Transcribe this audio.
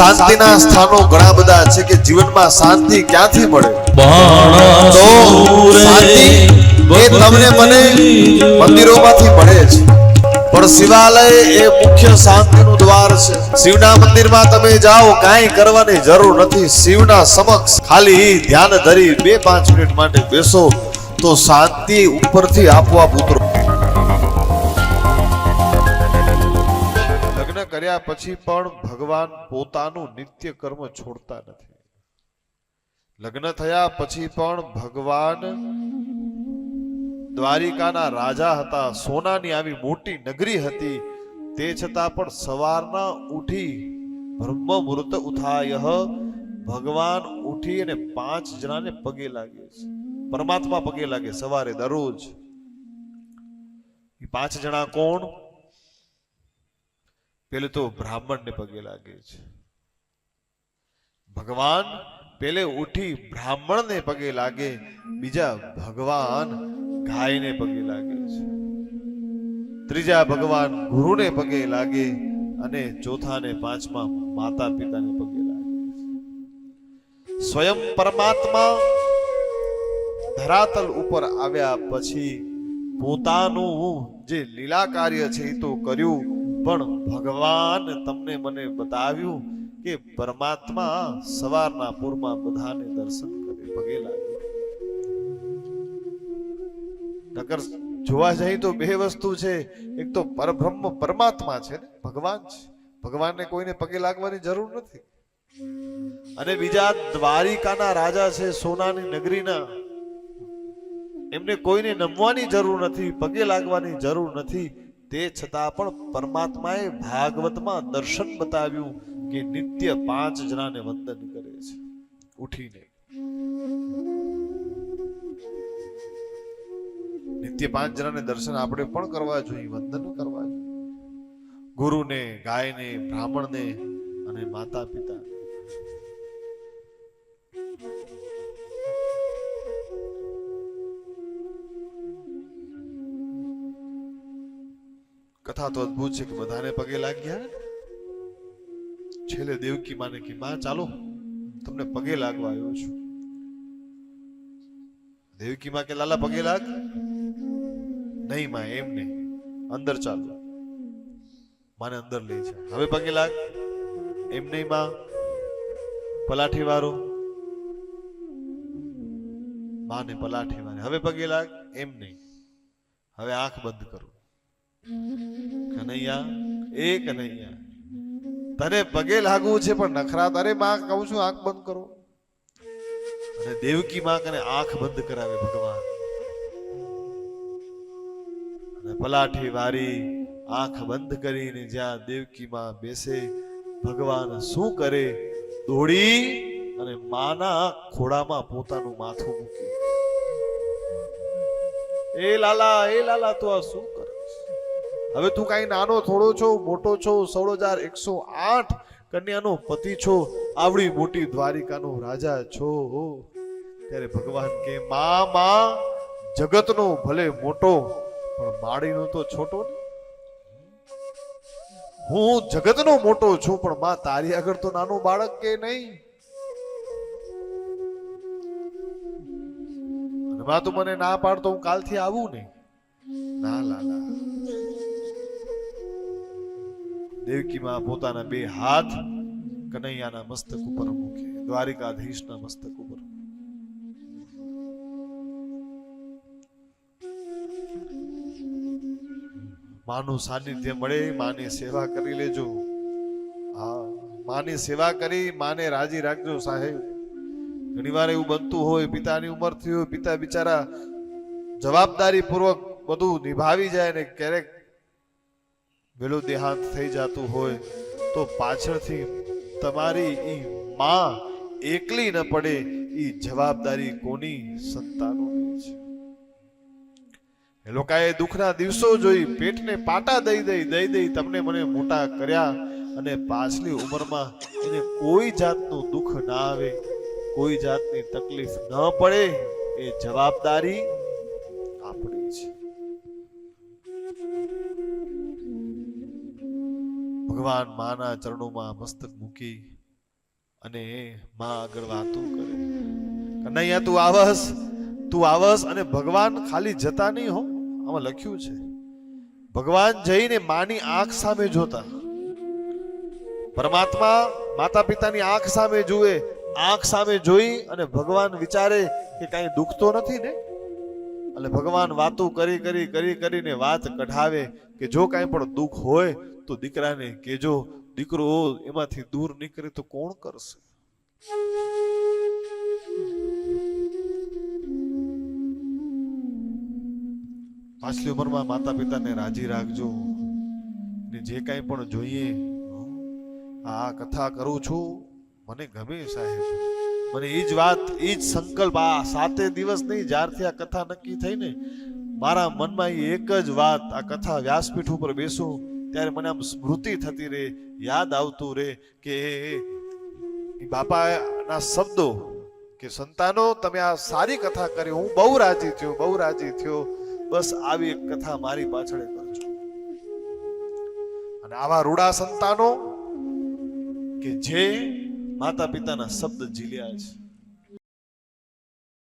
શાંતિના સ્થાનો ઘણા બધા છે કે જીવનમાં શાંતિ ક્યાંથી મળે? તો શાંતિ એ તમને મને મંદિરોમાંથી મળે છે પણ શિવાલય એ મુખ્ય શાંતિનું દ્વાર છે. શિવના મંદિરમાં તમે જાઓ, કાંઈ કરવાની જરૂર નથી. શિવના સમક્ષ ખાલી ધ્યાન ધરી બે પાંચ મિનિટ માટે બેસો, તો શાંતિ ઉપરથી આપોઆપ ઉતરો કર્યા પછી પણ ભગવાન પોતાનું નિત્ય કર્મ છોડતા નથી. લગ્ન થયા પછી પણ ભગવાન દ્વારિકાના રાજા હતા, સોનાની આવી મોટી નગરી હતી, તે છતાં પણ સવારના ઉઠી બ્રહ્મ મુહૂર્ત ઉઠાય ભગવાન ઉઠી અને પાંચ જણાને પગે લાગે છે. પરમાત્મા પગે લાગે સવારે દરરોજ. પાંચ જણા કોણ? પેલે તો બ્રાહ્મણને પગે લાગે છે. ભગવાન પેલે ઉઠી બ્રાહ્મણને પગે લાગે, બીજા ભગવાન ગાયને પગે લાગે છે. ત્રીજા ભગવાન ગુરુને પગે લાગે અને ચોથા ને પાંચમા માતા પિતાને પગે લાગે સ્વયં પરમાત્મા ધરાતલ ઉપર આવ્યા પછી પોતાનું જે લીલા કાર્ય છે એ તો કર્યું પણ ભગવાન તમને મને બતાવ્યું કે પરમાત્મા સવારના પૂરમાં બધાને દર્શન કરે, પગે લાગે. નકર જોવા જઈએ તો બે વસ્તુ છે. એક તો પરબ્રહ્મ પરમાત્મા છે ને, ભગવાન છે. ભગવાનને કોઈને પગે લાગવાની જરૂર નથી. અને બીજા દ્વારિકાના રાજા છે, સોનાની નગરીના. એમને કોઈને નમવાની જરૂર નથી, પગે લાગવાની જરૂર નથી. તે છતાં પણ પરમાત્માએ ભાગવતમાં દર્શન બતાવ્યું કે નિત્ય પાંચ જણાને વંદન કરે છે. ઉઠીને. નિત્ય પાંચ જણાને દર્શન આપણે પણ કરવા જોઈએ, વંદન કરવા જોઈએ. ગુરુને, ગાયને, બ્રાહ્મણને અને માતા પિતા કથા તો અદ્ભુત છે કે બધાને પગે લાગ્યા. છેલ્લે દેવકી માને કે, માં, ચાલો, તમને પગે લાગવા આવ્યો છું. દેવકી માં કે, લાલા, પગે લાગ. નહીં, માં, એમ નહીં. અંદર ચાલો. માને અંદર લઈ જાય હવે પગે લાગ. એમ નહીં, માં. પલાઠી વાળો માને પલાઠી વાળે હવે પગે લાગ. એમ નહીં. હવે આંખ બંધ કરો. કનૈયા, એ કનૈયા. તને પગે લાગવું છે પણ નખરા, તારે માં કહું છું, આંખ બંધ કરો. અને દેવકી માં કને આંખ બંધ કરાવે ભગવાન. અને પલાઠી વારી આંખ બંધ કરીને જ્યાં દેવકી માં બેસે, ભગવાન શું કરે? દોડી અને માના ખોડામાં પોતાનું માથું મૂકી. એ લાલા એ લાલા, તું આ શું હવે તું કઈ નાનો થોડો છો, મોટો છો, સોળ હજાર એકસો આઠ કન્યાનો પતિ છો, આવડી મોટી દ્વારિકાનો રાજા છો. ત્યારે ભગવાન કે, મા મા, જગતનો ભલે મોટો, પણ માળીનો તો છોટો ને? હું જગતનો મોટો છું, પણ માં, તારી આગળ તો નાનો બાળક કે નહીં? માં, તું મને ના પાડતો, હું કાલથી આવું નહીં. ના લાલા દેવકી માં પોતાના બે હાથ કનૈયાના મસ્તક ઉપર મૂકે, દ્વારિકાધીશના મસ્તક ઉપર માનું સાનિધ્ય મળે, માની સેવા કરી લેજો. હા, માની સેવા કરી, માને રાજી રાખજો સાહેબ. ઘણી વાર એવું બનતું હોય, પિતાની ઉંમર થઈ હોય, પિતા બિચારા જવાબદારી પૂર્વક બધું નિભાવી જાય ને ક્યારેક વેલું દેહાંત થઈ જતું હોય તો પાછળથી તમારી એ માં એકલી ન પડે એ જવાબદારી કોની સંતાનોની છે? લોકોએ દુઃખના દિવસો જોઈ પેટને પાટા દઈ દઈ દઈ દઈ તમને મને મોટા કર્યા અને પાછલી ઉંમરમાં એને કોઈ જાતનું દુઃખ ના આવે, કોઈ જાતની તકલીફ ન પડે, એ જવાબદારી આપણી છે. ભગવાન માના ચરણોમાં મસ્તક મૂકી અને માં આગળ વાતો કરે. કનૈયા, તું આવસ તું આવસ અને ભગવાન ખાલી જતા નહીં હો. આમાં લખ્યું છે, ભગવાન જઈને માની આંખ સામે જોતા. પરમાત્મા માતા પિતાની આંખ સામે જુએ, આંખ સામે જોઈ અને ભગવાન વિચારે કે કાંઈ દુઃખ તો નથી ને? એટલે ભગવાન વાતો કરી કરી કરી, કરીને વાત કઢાવે કે જો કાંઈ પણ દુઃખ હોય તો દીકરાને કેજો દીકરો, એમાંથી દૂર નીકળે તો કોણ કરશે? પાછલી ઉંમરમાં માતા પિતાને રાજી રાખજો. ને જે કાંઈ પણ જોઈએ આ કથા કરું છું, મને ગમે સાહેબ. મને એ જ વાત એ જ સંકલ્પ, આ સાતે દિવસ નહીં, જ્યારથી આ કથા નક્કી થઈ ને, મારા મનમાં એ એક જ વાત, આ કથા વ્યાસપીઠ ઉપર બેસું, ત્યારે મને આમ સ્મૃતિ થતી રહે, યાદ આવતું રહે કે બાપાના શબ્દો કે સંતાનો, તમે આ સારી કથા કરી, હું બહુ રાજી થયો, બહુ રાજી થયો, બસ આવી એક કથા મારી પાછળ કરજો. અને આવા રૂડા સંતાનો કે જે માતા પિતાના શબ્દ ઝીલ્યા છે